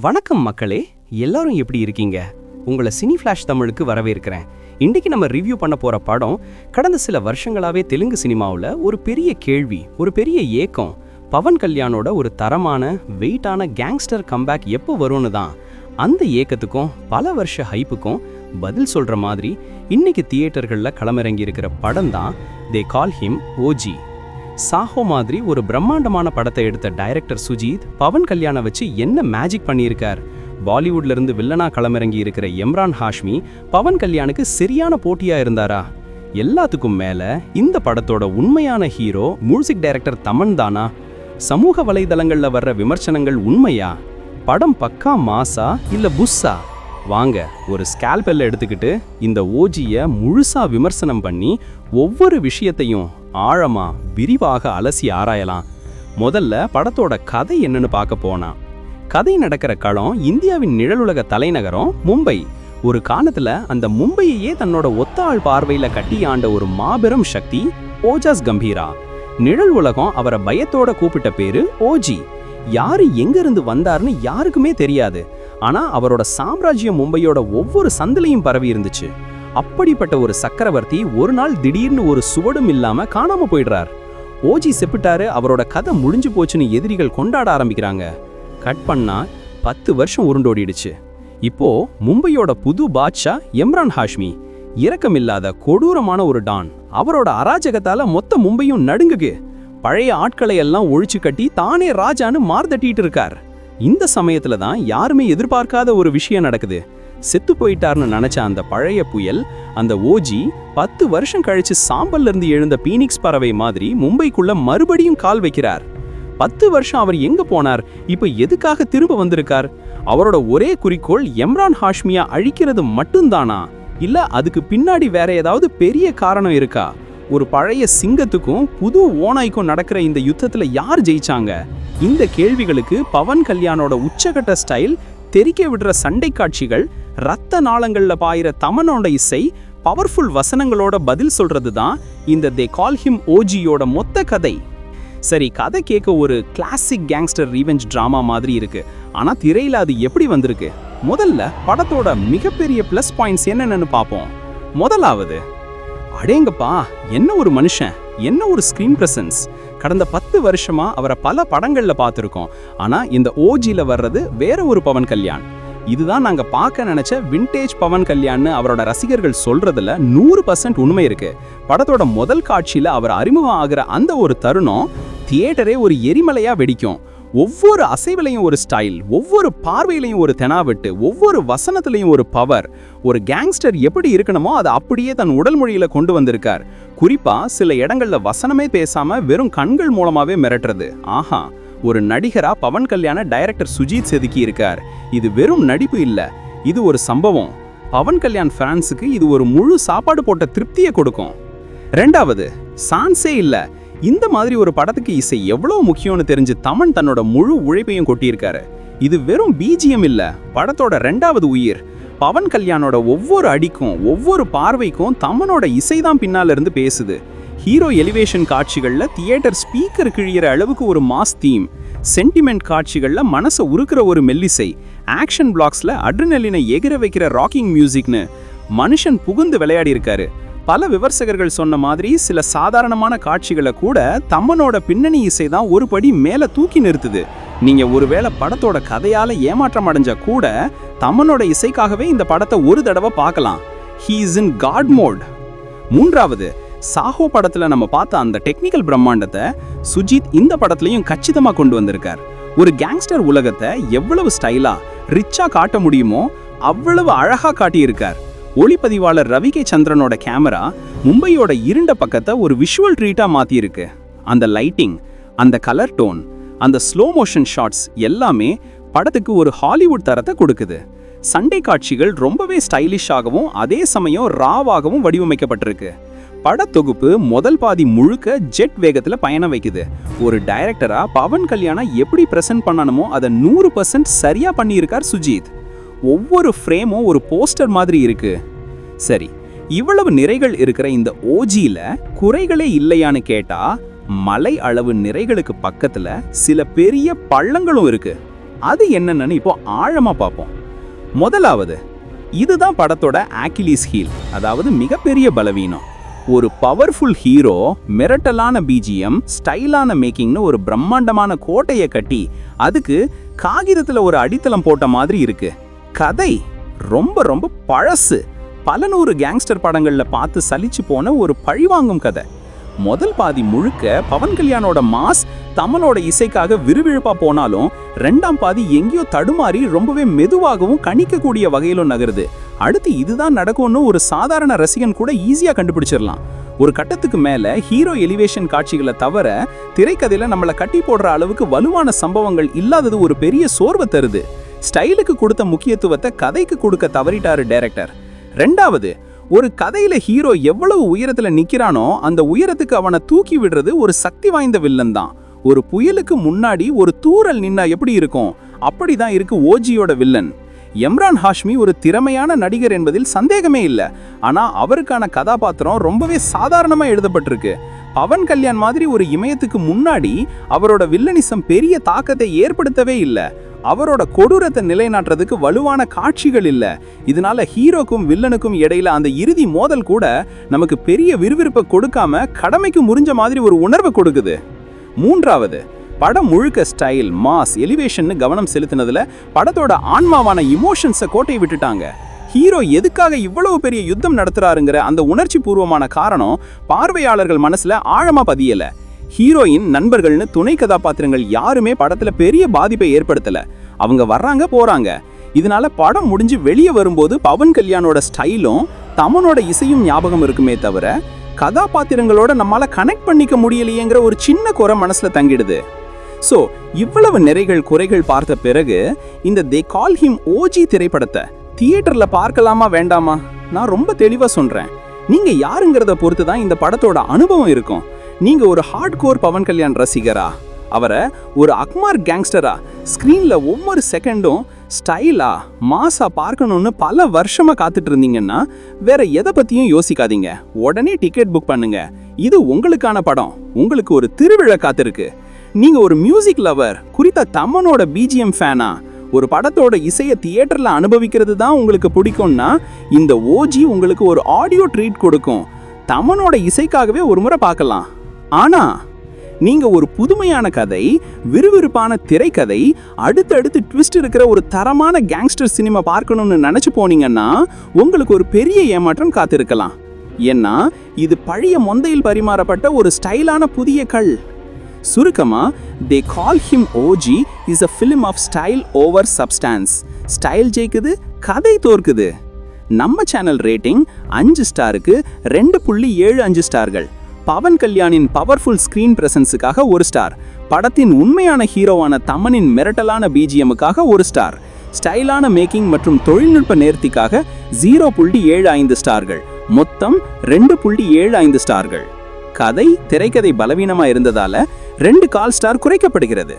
வணக்கம் மக்களே எல்லாரும் எப்படி இருக்கீங்க? உங்களை சினி ஃப்ளாஷ் தமிழுக்கு வரவேற்கிறேன். இன்னைக்கு நம்ம ரிவ்யூ பண்ண போகிற படம் கடந்த சில வருஷங்களாவே தெலுங்கு சினிமாவில் ஒரு பெரிய கேள்வி ஒரு பெரிய ஏக்கம். பவன் கல்யாணோட ஒரு தரமான வெயிட்டான கேங்ஸ்டர் கம்பேக் எப்போ வரும்னு தான். அந்த ஏக்கத்துக்கும் பல வருஷ ஹைப்புக்கும் பதில் சொல்கிற மாதிரி இன்னைக்கு தியேட்டர்களில் களமிறங்கி இருக்கிற படம் தான் They Call Him OG Saaho மாதிரி ஒரு பிரம்மாண்டமான படத்தை எடுத்த டைரக்டர் சுஜித் பவன் கல்யாண வச்சு என்ன மேஜிக் பண்ணியிருக்கார்? பாலிவுட்ல இருந்து வில்லனா களமிறங்கி இருக்கிற எம்ரான் ஹாஷ்மி பவன் கல்யாணுக்கு சரியான போட்டியா இருந்தாரா? எல்லாத்துக்கும் மேல இந்த படத்தோட உண்மையான ஹீரோ மியூசிக் டைரக்டர் தமன் தானா? சமூக வலைதளங்கள்ல வர்ற விமர்சனங்கள் உண்மையா? படம் பக்கா மாசா இல்ல புஸ்ஸா வாங்க ஒரு ஸ்கேல்பெல்ல எடுத்துக்கிட்டு இந்த ஓஜியை முழுசா விமர்சனம் பண்ணி ஒவ்வொரு விஷயத்தையும் ஆழமாக விரிவாக அலசி ஆராயலாம். முதல்ல படத்தோட கதை என்னன்னு பார்க்க போனா கதை நடக்கிற களம் இந்தியாவின் நிழலுலக தலைநகரம் மும்பை. ஒரு காலத்துல அந்த மும்பையையே தன்னோட ஒத்த ஆள் பார்வையில கட்டி ஆண்ட ஒரு மாபெரும் சக்தி ஓஜாஸ் கம்பீரா. நிழல் உலகம் அவரை பயத்தோட கூப்பிட்ட பேரு ஓஜி. யாரு எங்க இருந்து வந்தாருன்னு யாருக்குமே தெரியாது. ஆனா அவரோட சாம்ராஜ்யம் மும்பையோட ஒவ்வொரு சந்திலையும் பரவி இருந்துச்சு. அப்படிப்பட்ட ஒரு சக்கரவர்த்தி ஒரு நாள் திடீர்னு ஒரு சுவடும் இல்லாம காணாம போயிடுறார். ஓஜி செப்பிட்டாரு அவரோட கதை முடிஞ்சு போச்சுன்னு எதிரிகள் கொண்டாட ஆரம்பிக்கிறாங்க. கட் பண்ணா பத்து வருஷம் உருண்டோடிடுச்சு. இப்போ மும்பையோட புது பாட்ஷா எம்ரான் ஹாஷ்மி இரக்கமில்லாத கொடூரமான ஒரு டான். அவரோட அராஜகத்தால மொத்த மும்பையும் நடுங்குக்கு பழைய ஆட்களை எல்லாம் ஒழிச்சு கட்டி தானே ராஜான்னு மார்தட்டிட்டு இருக்கார். இந்த சமயத்துல தான் யாருமே எதிர்பார்க்காத ஒரு விஷயம் நடக்குது. செத்து போயிட்டார்னு நினைச்ச அந்த பழைய புயல் அந்த ஓஜி பத்து வருஷம் கழிச்சு சாம்பல்ல இருந்து எழுந்த பீனிக்ஸ் பறவை மாதிரி மும்பைக்குள்ள மறுபடியும் கால் வைக்கிறார். பத்து வருஷம் அவர் எங்க போனார்? இப்ப எதுக்காக திரும்ப வந்திருக்கார்? அவரோட ஒரே குறிக்கோள் எம்ரான் ஹாஷ்மியா அழிக்கிறது மட்டும்தானா? இல்ல அதுக்கு பின்னாடி வேற ஏதாவது பெரிய காரணம் இருக்கா? ஒரு பழைய சிங்கத்துக்கும் புது ஓனாய்க்கும் நடக்கிற இந்த யுத்தத்தில் யார் ஜெயிச்சாங்க? இந்த கேள்விகளுக்கு பவன் கல்யாணோட உச்சகட்ட ஸ்டைல் தெறிக்க விடுற சண்டை காட்சிகள் ரத்த நாளங்களில் பாயிற தமனோட இசை பவர்ஃபுல் வசனங்களோட பதில் சொல்றது தான் இந்த தே கால் ஹிம் ஓஜியோட மொத்த கதை. சரி கதை கேட்க ஒரு கிளாசிக் கேங்ஸ்டர் ரீவெஞ்ச் ட்ராமா மாதிரி இருக்கு. ஆனால் திரையில் அது எப்படி வந்திருக்கு? முதல்ல படத்தோட மிகப்பெரிய ப்ளஸ் பாயிண்ட்ஸ் என்னென்னு பார்ப்போம். முதலாவது அடேங்கப்பா என்ன ஒரு மனுஷன்? என்ன ஒரு ஸ்க்ரீன் பிரசன்ஸ் கடந்த பத்து வருஷமா அவரை பல படங்கள்ல பார்த்துருக்கோம். ஆனா இந்த ஓஜியில வர்றது வேற ஒரு பவன் கல்யாண். இதுதான் நாங்க பார்க்க நினைச்ச விண்டேஜ் பவன் கல்யாண்னு அவரோட ரசிகர்கள் சொல்றதுல நூறு பர்சன்ட் உண்மை இருக்கு. படத்தோட முதல் காட்சியில அவர் அறிமுகம் ஆகிற அந்த ஒரு தருணம் தியேட்டரே ஒரு எரிமலையா வெடிக்கும். ஒவ்வொரு அசைவிலையும் ஒரு ஸ்டைல் ஒவ்வொரு பார்வையிலையும் ஒரு தெனாவெட்டு ஒவ்வொரு வசனத்திலையும் ஒரு பவர் ஒரு கேங்ஸ்டர் எப்படி இருக்கணுமோ அதை அப்படியே தன் உடல் மொழியில கொண்டு வந்திருக்கார். குறிப்பா சில இடங்கள்ல வசனமே பேசாம வெறும் கண்கள் மூலமாவே மிரட்டுறது. ஆஹா ஒரு நடிகரா பவன் கல்யாண டைரக்டர் சுஜித் செதுக்கி இருக்கார். இது வெறும் நடிப்பு இல்ல இது ஒரு சம்பவம். பவன் கல்யாண் ஃபேன்ஸுக்கு இது ஒரு முழு சாப்பாடு போட்ட திருப்தியை கொடுக்கும். ரெண்டாவது சான்ஸே இல்லை. இந்த மாதிரி ஒரு படத்துக்கு இசை எவ்வளவு முக்கியம்னு தெரிஞ்சு தமன் தன்னோட முழு உழைப்பையும் கொட்டியிருக்காரு. இது வெறும் பிஜிஎம் இல்ல படத்தோட ரெண்டாவது உயிர். பவன் கல்யாணோட ஒவ்வொரு அடிக்கும் ஒவ்வொரு பார்வைக்கும் தமனோட இசை தான் பின்னால இருந்து பேசுது. ஹீரோ எலிவேஷன் காட்சிகளில் தியேட்டர் ஸ்பீக்கர் கிழியிற அளவுக்கு ஒரு மாஸ் தீம். சென்டிமெண்ட் காட்சிகளில் மனசை உருக்கிற ஒரு மெல்லிசை. ஆக்ஷன் பிளாக்ஸில் அட்ரினலினை எகிர வைக்கிற ராக்கிங் மியூசிக்னு மனுஷன் புகுந்து விளையாடி இருக்காரு பல விமர்சகர்கள் சொன்ன மாதிரி சில சாதாரணமான காட்சிகளை கூட தம்மனோட பின்னணி இசை தான் ஒரு படி மேலே தூக்கி நிறுத்துது. நீங்கள் ஒருவேளை படத்தோட கதையால் ஏமாற்றம் அடைஞ்சால் கூட தம்மனோட இசைக்காகவே இந்த படத்தை ஒரு தடவை பார்க்கலாம். He is in god mode மூன்றாவது சாஹோ படத்தில் நம்ம பார்த்த அந்த டெக்னிக்கல் பிரம்மாண்டத்தை சுஜித் இந்த படத்துலையும் கச்சிதமாக கொண்டு வந்திருக்கார். ஒரு கேங்ஸ்டர் உலகத்தை எவ்வளவு ஸ்டைலாக ரிச்சாக காட்ட முடியுமோ அவ்வளவு அழகாக காட்டியிருக்கார். ஒளிப்பதிவாளர் ரவி கே சந்திரனோட கேமரா மும்பையோட இருண்ட பக்கத்தை ஒரு விஷுவல் ட்ரீட்டாக மாற்றியிருக்கு அந்த லைட்டிங் அந்த கலர் டோன் அந்த ஸ்லோ மோஷன் ஷாட்ஸ் எல்லாமே படத்துக்கு ஒரு ஹாலிவுட் தரத்தை கொடுக்குது. சண்டை காட்சிகள் ரொம்பவே ஸ்டைலிஷாகவும் அதே சமயம் ராவாகவும் வடிவமைக்கப்பட்டிருக்கு. படத்தொகுப்பு முதல் பாதி முழுக்க ஜெட் வேகத்தில் பயணம் வைக்குது. ஒரு டைரக்டரா பவன் கல்யாணம் எப்படி பிரசன்ட் பண்ணணுமோ அதை நூறு பர்சன்ட் சரியா பண்ணியிருக்கார் சுஜித். ஒவ்வொரு ஃப்ரேமும் ஒரு போஸ்டர் மாதிரி இருக்கு. சரி இவ்வளவு நிறைகள் இருக்கிற இந்த ஓஜியில் குறைகளே இல்லையான்னு கேட்டா மலை அளவு நிறைகளுக்கு பக்கத்துல சில பெரிய பள்ளங்களும் இருக்கு. அது என்னென்னு இப்போ ஆழமா பார்ப்போம். முதலாவது இதுதான் படத்தோட ஆக்கிலிஸ் ஹீல் அதாவது மிகப்பெரிய பலவீனம். ஒரு பவர்ஃபுல் ஹீரோ மிரட்டலான பிஜிஎம் ஸ்டைலான மேக்கிங்னு ஒரு பிரம்மாண்டமான கோட்டையை கட்டி அதுக்கு காகிதத்தில் ஒரு அடித்தளம் போட்ட மாதிரி இருக்குது கதை ரொம்ப ரொம்ப பழசு. பல நூறு கேங்ஸ்டர் படங்களில் பார்த்து சலிச்சு போன ஒரு பழிவாங்கும் கதை. முதல் பாதி முழுக்க பவன் கல்யாணோட மாஸ் தமனோட இசைக்காக விறுவிறுப்பா போனாலும் ரெண்டாம் பாதி எங்கேயோ தடுமாறி ரொம்பவே மெதுவாகவும் கணிக்கக்கூடிய வகையிலும் நகருது. அடுத்து இதுதான் நடக்கும்னு ஒரு சாதாரண ரசிகன் கூட ஈஸியாக கண்டுபிடிச்சிடலாம். ஒரு கட்டத்துக்கு மேலே ஹீரோ எலிவேஷன் காட்சிகளை தவிர திரைக்கதையில் நம்மளை கட்டி போடுற அளவுக்கு வலுவான சம்பவங்கள் இல்லாதது ஒரு பெரிய சோர்வை தருது. ஸ்டைலுக்கு கொடுத்த முக்கியத்துவத்தை கதைக்கு கொடுக்க தவறிட்டாரு டைரக்டர். ரெண்டாவது ஒரு கதையில ஹீரோ எவ்வளவு உயரத்துல நிக்கிறானோ அந்த உயரத்துக்கு அவனை தூக்கி விடுறது ஒரு சக்தி வாய்ந்த வில்லன் தான். ஒரு புயலுக்கு முன்னாடி ஒரு தூரல் நின்னா எப்படி இருக்கும்? அப்படிதான் இருக்கு ஓஜியோட வில்லன். எம்ரான் ஹாஷ்மி ஒரு திறமையான நடிகர் என்பதில் சந்தேகமே இல்லை. ஆனால் அவருக்கான கதாபாத்திரம் ரொம்பவே சாதாரணமாக எழுதப்பட்டிருக்கு. பவன் கல்யாண் மாதிரி ஒரு இமயத்துக்கு முன்னாடி அவரோட வில்லனிசம் பெரிய தாக்கத்தை ஏற்படுத்தவே இல்லை. அவரோட கொடூரத்தை நிலைநாட்டுறதுக்கு வலுவான காட்சிகள் இல்லை. இதனால ஹீரோக்கும் வில்லனுக்கும் இடையில அந்த இறுதி மோதல் கூட நமக்கு பெரிய விறுவிறுப்பை கொடுக்காம கடமைக்கு முறிஞ்ச மாதிரி ஒரு உணர்வை கொடுக்குது. மூன்றாவது படம் முழுக்க ஸ்டைல் மாஸ் எலிவேஷன்னு கவனம் செலுத்தினதுல படத்தோட ஆன்மாவான இமோஷன்ஸை கோட்டை விட்டுட்டாங்க. ஹீரோ எதுக்காக இவ்வளவு பெரிய யுத்தம் நடத்துறாருங்கிற அந்த உணர்ச்சி பூர்வமான காரணம் பார்வையாளர்கள் மனசுல ஆழமா பதியலை. ஹீரோயின் நண்பர்கள்னு துணை கதாபாத்திரங்கள் யாருமே படத்துல பெரிய பாதிப்பை ஏற்படுத்தலை. அவங்க வர்றாங்க போறாங்க. இதனால படம் முடிஞ்சு வெளியே வரும்போது பவன் கல்யாணோட ஸ்டைலும் தமனோட இசையும் ஞாபகம் இருக்குமே தவிர கதாபாத்திரங்களோட நம்மளால் கனெக்ட் பண்ணிக்க முடியலையேங்கிற ஒரு சின்ன குறை மனசுல தங்கிடுது. ஸோ இவ்வளவு நிறைகள் குறைகள் பார்த்த பிறகு இந்த தே கால் ஹிம் ஓஜி திரைப்படத்தை தியேட்டர்ல பார்க்கலாமா வேண்டாமா? நான் ரொம்ப தெளிவா சொல்றேன். நீங்க யாருங்கிறத பொறுத்து தான் இந்த படத்தோட அனுபவம் இருக்கும். நீங்க ஒரு ஹார்ட் கோர் பவன் கல்யாண் ரசிகரா? அவரை ஒரு அக்மார் கேங்ஸ்டரா ஸ்க்ரீனில் ஒவ்வொரு செகண்டும் ஸ்டைலாக மாஸாக பார்க்கணும்னு பல வருஷமாக காத்துட்டு இருந்தீங்கன்னா வேற எதை பற்றியும் யோசிக்காதீங்க. உடனே டிக்கெட் புக் பண்ணுங்க. இது உங்களுக்கான படம். உங்களுக்கு ஒரு திருவிழா காத்திருக்கு. நீங்கள் ஒரு மியூசிக் லவர் குறித்த தம்மனோட பிஜிஎம் ஃபேனா ஒரு படத்தோட இசையை தியேட்டரில் அனுபவிக்கிறது தான் உங்களுக்கு பிடிக்கும்னா இந்த ஓஜி உங்களுக்கு ஒரு ஆடியோ ட்ரீட் கொடுக்கும். தமனோட இசைக்காகவே ஒரு முறை பார்க்கலாம். ஆனா நீங்க ஒரு புதுமையான கதை விறுவிறுப்பான திரைக்கதை அடுத்தடுத்து ட்விஸ்ட் இருக்கிற ஒரு தரமான கேங்ஸ்டர் சினிமா பார்க்கணும்னு நினைச்சு போனீங்கன்னா உங்களுக்கு ஒரு பெரிய ஏமாற்றம் காத்திருக்கலாம். ஏன்னா இது பழைய மொந்தையில் பரிமாறப்பட்ட ஒரு ஸ்டைலான புதிய கல். சுருக்கமா they call him OG is a film of style over substance style ஜெயிக்குது கதை தோற்குது. நம்ம சேனல் ரேட்டிங் அஞ்சு ஸ்டாருக்கு ரெண்டு புள்ளி ஏழு அஞ்சு ஸ்டார்கள் பவன் கல்யாணின் பவர்ஃபுல் ஸ்க்ரீன் பிரசன்ஸுக்காக ஒரு ஸ்டார் படத்தின் உண்மையான ஹீரோவான தமனின் மிரட்டலான பிஜிஎம்முக்காக ஒரு ஸ்டார் ஸ்டைலான மேக்கிங் மற்றும் தொழில்நுட்ப நேர்த்திக்காக ஜீரோ புள்ளி ஏழு ஐந்து ஸ்டார்கள் மொத்தம் ரெண்டு புள்ளி ஏழு ஐந்து ஸ்டார்கள் கதை திரைக்கதை பலவீனமாக இருந்ததால ரெண்டு கால் ஸ்டார் குறைக்கப்படுகிறது.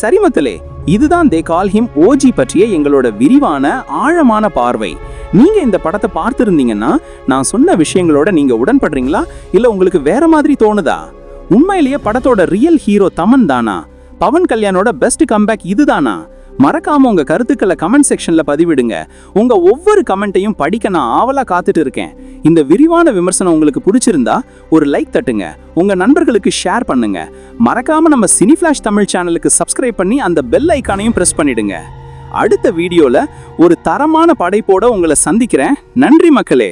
சரிமத்திலே இதுதான் தே கால் ஹிம் ஓஜி பற்றிய எங்களோட விரிவான ஆழமான பார்வை. நீங்கள் இந்த படத்தை பார்த்துருந்தீங்கன்னா நான் சொன்ன விஷயங்களோட நீங்கள் உடன்படுறீங்களா? இல்லை உங்களுக்கு வேற மாதிரி தோணுதா? உண்மையிலேயே படத்தோட ரியல் ஹீரோ தமன் தானா? பவன் கல்யாணோட பெஸ்ட் கம்பேக் இதுதானா? மறக்காம உங்க கருத்துக்களை கமெண்ட் செக்ஷன்ல பதிவிடுங்க. உங்க ஒவ்வொரு கமெண்ட்டையும் படிக்க நான் ஆவலா காத்துட்டு இருக்கேன். இந்த விரிவான விமர்சனம் உங்களுக்கு பிடிச்சிருந்தா ஒரு லைக் தட்டுங்க. உங்க நண்பர்களுக்கு ஷேர் பண்ணுங்க. மறக்காம நம்ம சினி ஃபிளாஷ் தமிழ் சேனலுக்கு சப்ஸ்கிரைப் பண்ணி அந்த பெல் ஐக்கானையும் பிரஸ் பண்ணிடுங்க. அடுத்த வீடியோவில் ஒரு தரமான படைப்போட உங்களை சந்திக்கிறேன். நன்றி மக்களே.